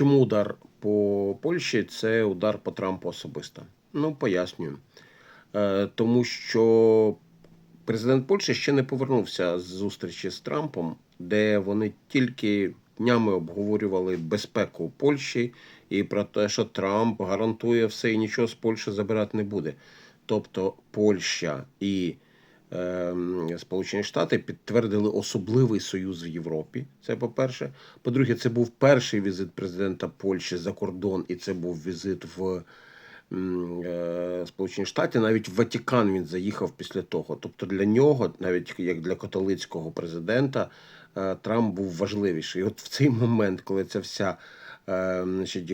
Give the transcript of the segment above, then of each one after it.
Чому удар по Польщі? Це удар по Трампу особисто. Ну, пояснюю. Е, тому що президент Польщі ще не повернувся з зустрічі з Трампом, де вони тільки днями обговорювали безпеку Польщі і про те, що Трамп гарантує все і нічого з Польщі забирати не буде. Тобто Польща і Сполучені Штати підтвердили особливий союз в Європі. Це по-перше. По-друге, це був перший візит президента Польщі за кордон, і це був візит в е, Сполучені Штати. Навіть в Ватикан він заїхав після того. Тобто для нього, навіть як для католицького президента, е, Трамп був важливіший. І от в цей момент, коли ця вся значить,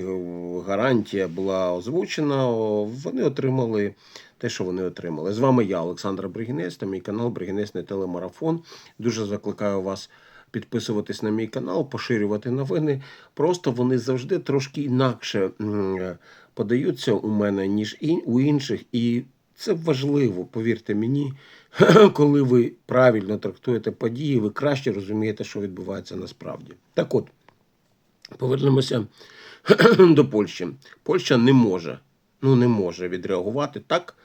гарантія була озвучена, вони отримали те, що вони отримали. З вами я, Олександр Бригінець, та мій канал Бригінецький телемарафон. Дуже закликаю вас підписуватись на мій канал, поширювати новини. Просто вони завжди трошки інакше е, подаються у мене, ніж у інших. І це важливо, повірте мені, коли ви правильно трактуєте події, ви краще розумієте, що відбувається насправді. Так от, повернемося до Польщі. Польща не може, ну не може відреагувати так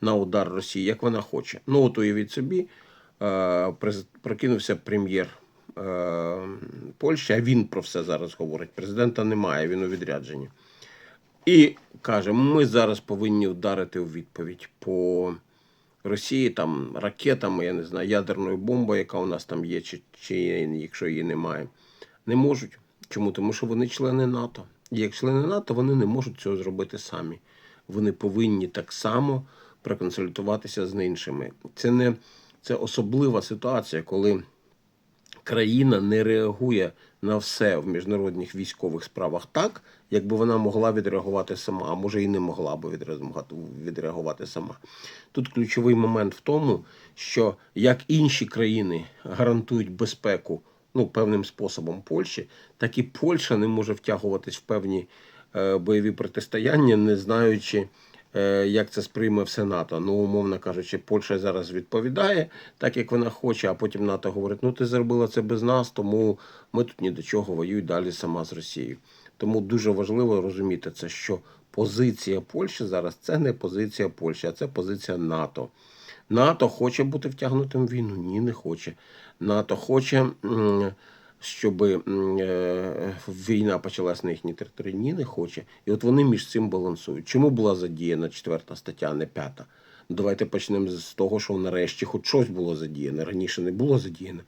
на удар Росії, як вона хоче. Ну, от уявіть собі, е, прокинувся прем'єр е, Польщі, а він про все зараз говорить. Президента немає, він у відрядженні. І каже: ми зараз повинні вдарити у відповідь по Росії там ракетами, я не знаю, ядерною бомбою, яка у нас там є, чи, чи якщо її немає. Не можуть. Чому? Тому що вони члени НАТО. І як члени НАТО вони не можуть цього зробити самі. Вони повинні так само проконсультуватися з іншими. Це не це особлива ситуація, коли країна не реагує на все в міжнародних військових справах так, якби вона могла відреагувати сама, а може і не могла відреагувати, відреагувати сама. Тут ключовий момент в тому, що як інші країни гарантують безпеку ну, певним способом Польщі, так і Польща не може втягуватись в певні е, бойові протистояння, не знаючи. е, Як це сприйме все НАТО? Ну, умовно кажучи, Польща зараз відповідає так, як вона хоче, а потім НАТО говорить: ну ти зробила це без нас, тому ми тут ні до чого воюй далі сама з Росією. Тому дуже важливо розуміти це, що позиція Польщі зараз це не позиція Польщі, а це позиція НАТО. НАТО хоче бути втягнутим в війну? Ні, не хоче. НАТО хоче, щоб е, війна почалась на їхній території. Ні, не хоче. І от вони між цим балансують. Чому була задіяна четверта стаття, а не п'ята? Давайте почнемо з того, що нарешті хоч щось було задіяне. Раніше не було задіяне.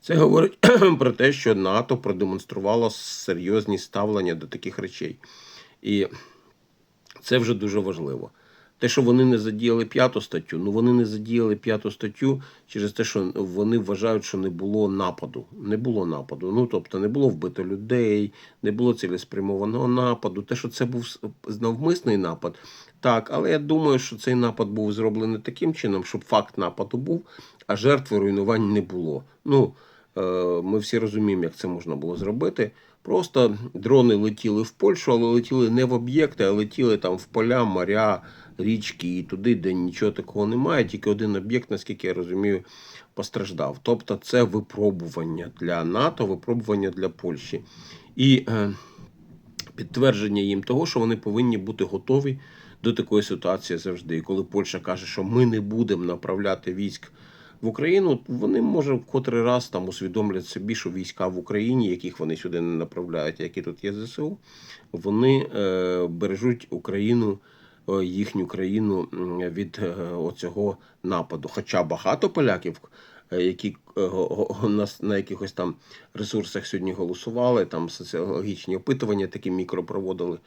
Це говорить про те, що НАТО продемонструвало серйозні ставлення до таких речей. І це вже дуже важливо. Те, що вони не задіяли п'яту статтю, ну вони не задіяли п'яту статтю через те, що вони вважають, що не було нападу. Не було нападу. Ну тобто не було вбито людей, не було цілеспрямованого нападу. Те, що це був навмисний напад, так, але я думаю, що цей напад був зроблений таким чином, щоб факт нападу був, а жертви руйнувань не було. Ну, е, ми всі розуміємо, як це можна було зробити. Просто дрони летіли в Польщу, але летіли не в об'єкти, а летіли там в поля, моря, річки і туди, де нічого такого немає. Тільки один об'єкт, наскільки я розумію, постраждав. Тобто це випробування для НАТО, випробування для Польщі. І е, підтвердження їм того, що вони повинні бути готові до такої ситуації завжди. І коли Польща каже, що ми не будемо направляти військ в Україну, вони може в котрий раз там усвідомлять собі, що війська в Україні, яких вони сюди не направляють, які тут є ЗСУ, вони е, бережуть Україну. Е, Їхню країну від е, оцього нападу. Хоча багато поляків, е, які го- на, якихось там ресурсах сьогодні голосували, там соціологічні опитування такі мікро проводили,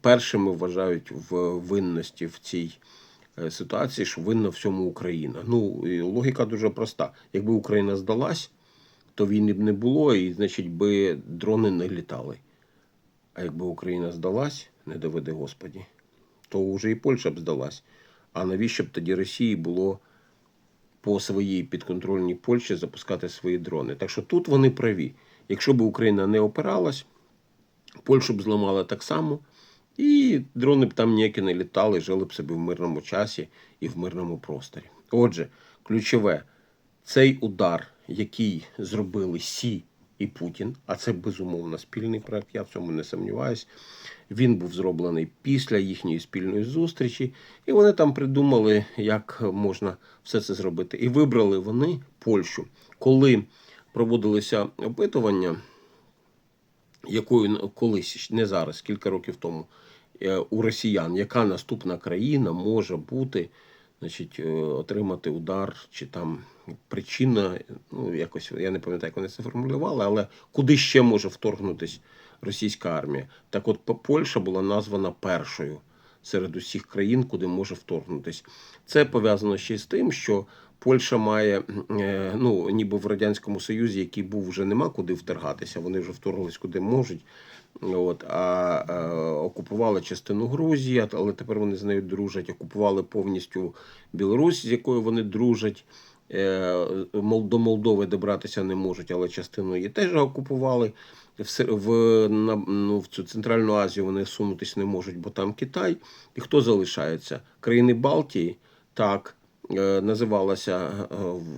першими вважають в винності в цій ситуації, що винна всьому Україна. Ну, і логіка дуже проста. Якби Україна здалась, то війни б не було, і значить би дрони не літали. А якби Україна здалась, не доведе Господі, то вже і Польща б здалась. А навіщо б тоді Росії було по своїй підконтрольній Польщі запускати свої дрони? Так що тут вони праві. Якщо б Україна не опиралась, Польщу б зламали так само, і дрони б там ніякі не літали, жили б собі в мирному часі і в мирному просторі. Отже, ключове, цей удар, який зробили Сі і Путін, а це безумовно спільний проект, я в цьому не сумніваюсь. Він був зроблений після їхньої спільної зустрічі, і вони там придумали, як можна все це зробити. І вибрали вони Польщу. Коли проводилися опитування, якою колись, не зараз, кілька років тому, е, у росіян, яка наступна країна може бути, значить, е, отримати удар, чи там причина, ну якось я не пам'ятаю, як вони це формулювали, але куди ще може вторгнутись російська армія? Так от Польща була названа першою серед усіх країн, куди може вторгнутись. Це пов'язано ще з тим, що Польща має, е, ну ніби в радянському союзі, який був вже нема куди вторгатися. Вони вже вторглись куди можуть. От а е, окупували частину Грузії, але тепер вони з нею дружать. Окупували повністю Білорусь, з якою вони дружать. Е, До Молдови добратися не можуть, але частину її теж окупували. В, в, ну, в цю Центральну Азію вони сунутись не можуть, бо там Китай. І хто залишається? Країни Балтії, так, е, називалася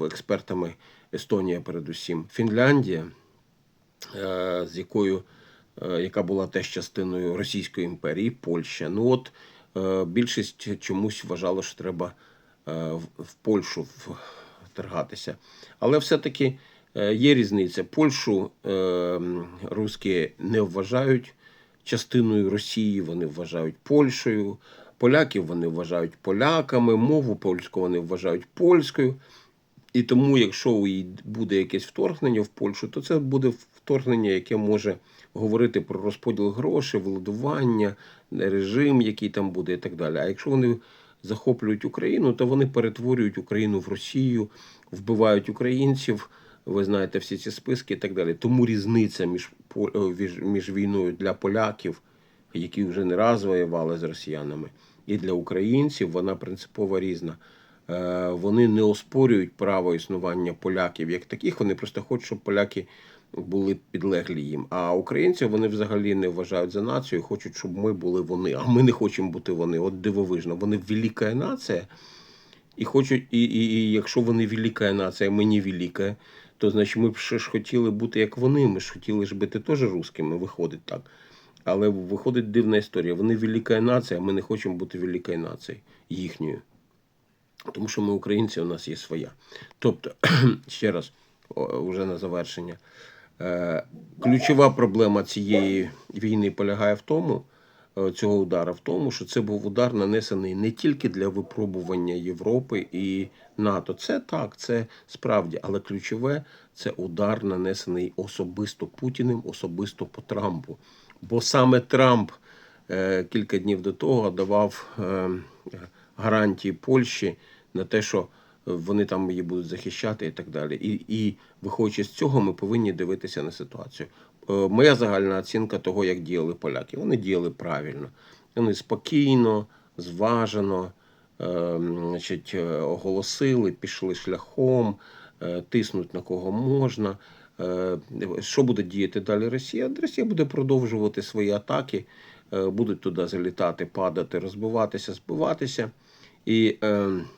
е, експертами Естонія, передусім, Фінляндія, з якою, яка була теж частиною Російської імперії, Польща. Ну от більшість чомусь вважала, що треба в- в Польщу вторгатися. Але все-таки е, є різниця. Польщу е, русські не вважають частиною Росії, вони вважають Польщею. Поляків вони вважають поляками, мову польську вони вважають польською. І тому, якщо буде якесь вторгнення в Польщу, то це буде вторгнення, яке може говорити про розподіл грошей, владування, режим, який там буде, і так далі. А якщо вони захоплюють Україну, то вони перетворюють Україну в Росію, вбивають українців. Ви знаєте всі ці списки і так далі. Тому різниця між е, між- війною для поляків, які вже не раз воювали з росіянами, і для українців вона принципово різна. Е, Вони не оспорюють право існування поляків як таких. Вони просто хочуть, щоб поляки були підлеглі їм. А українців вони взагалі не вважають за націю, хочуть, щоб ми були вони. А ми не хочемо бути вони. От дивовижно. Вони велика нація. І хочуть, і, і, і якщо вони велика нація, ми не велика, то значить ми б ще ж хотіли бути як вони. Ми ж хотіли ж бути теж русскими, виходить так. Але виходить дивна історія. Вони велика нація, а ми не хочемо бути великою нацією їхньою. Тому що ми українці, у нас є своя. Тобто, ще раз, вже на завершення. Е, Ключова проблема цієї війни полягає в тому, е, цього удара, в тому, що це був удар нанесений не тільки для випробування Європи і НАТО. Це так, це справді, але ключове це удар нанесений особисто Путіним, особисто по Трампу. Бо саме Трамп е, кілька днів до того давав гарантії Польщі на те, що вони там її будуть захищати і так далі. І, і виходячи з цього, ми повинні дивитися на ситуацію. Е, Моя загальна оцінка того, як діяли поляки. Вони діяли правильно. Вони спокійно, зважено, е, значить, е, оголосили, пішли шляхом, тиснуть на кого можна. Що буде діяти далі Росія? Росія буде продовжувати свої атаки, будуть туди залітати, падати, розбиватися, збиватися. І е, і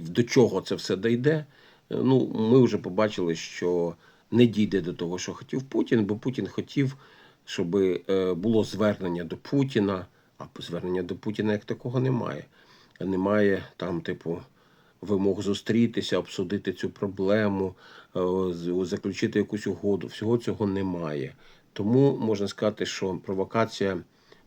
до чого це все дійде? Е, Ну, ми вже побачили, що не дійде до того, що хотів Путін, бо Путін хотів, щоб е, було звернення до Путіна, а звернення до Путіна як такого немає. Немає там, типу, вимог зустрітися, обсудити цю проблему, е, заключити якусь угоду. Всього цього немає. Тому можна сказати, що провокація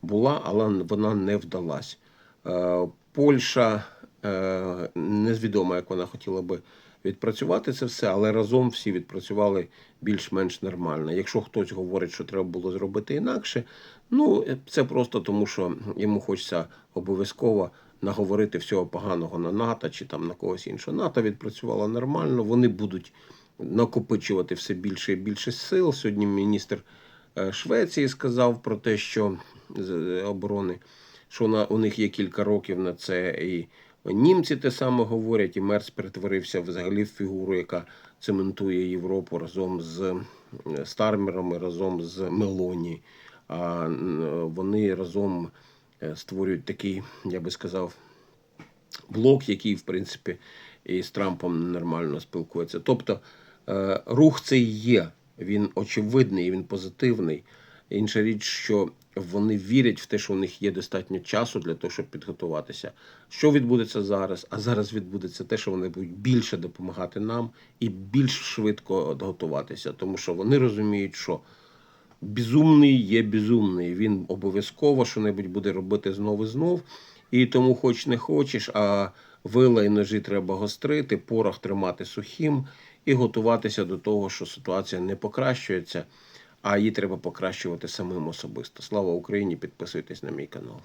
була, але вона не вдалась. Е, Польща е, невідомо, як вона хотіла би відпрацювати це все, але разом всі відпрацювали більш-менш нормально. Якщо хтось говорить, що треба було зробити інакше, ну це просто тому, що йому хочеться обов'язково наговорити всього поганого на НАТО чи там на когось іншого. НАТО відпрацювало нормально, вони будуть накопичувати все більше і більше сил. Сьогодні міністр е, Швеції сказав про те, що е, оборони, що у них є кілька років на це. І німці те саме говорять, і Мерц перетворився взагалі в фігуру, яка цементує Європу разом з е, Стармером, і разом з Мелоні. А вони разом е, створюють такий, я би сказав, блок, який, в принципі, і з Трампом нормально спілкується. Тобто е, рух цей є, Він очевидний, він позитивний. Інша річ, що вони вірять в те, що у них є достатньо часу для того, щоб підготуватися. Що відбудеться зараз? А зараз відбудеться те, що вони будуть більше допомагати нам і більш швидко готуватися, тому що вони розуміють, що безумний є безумний. Він обов'язково що-небудь буде робити знов і знов. І тому, хоч не хочеш, а вила і ножі треба гострити, порох тримати сухим і готуватися до того, що ситуація не покращується, а її треба покращувати самим особисто. Слава Україні! Підписуйтесь на мій канал.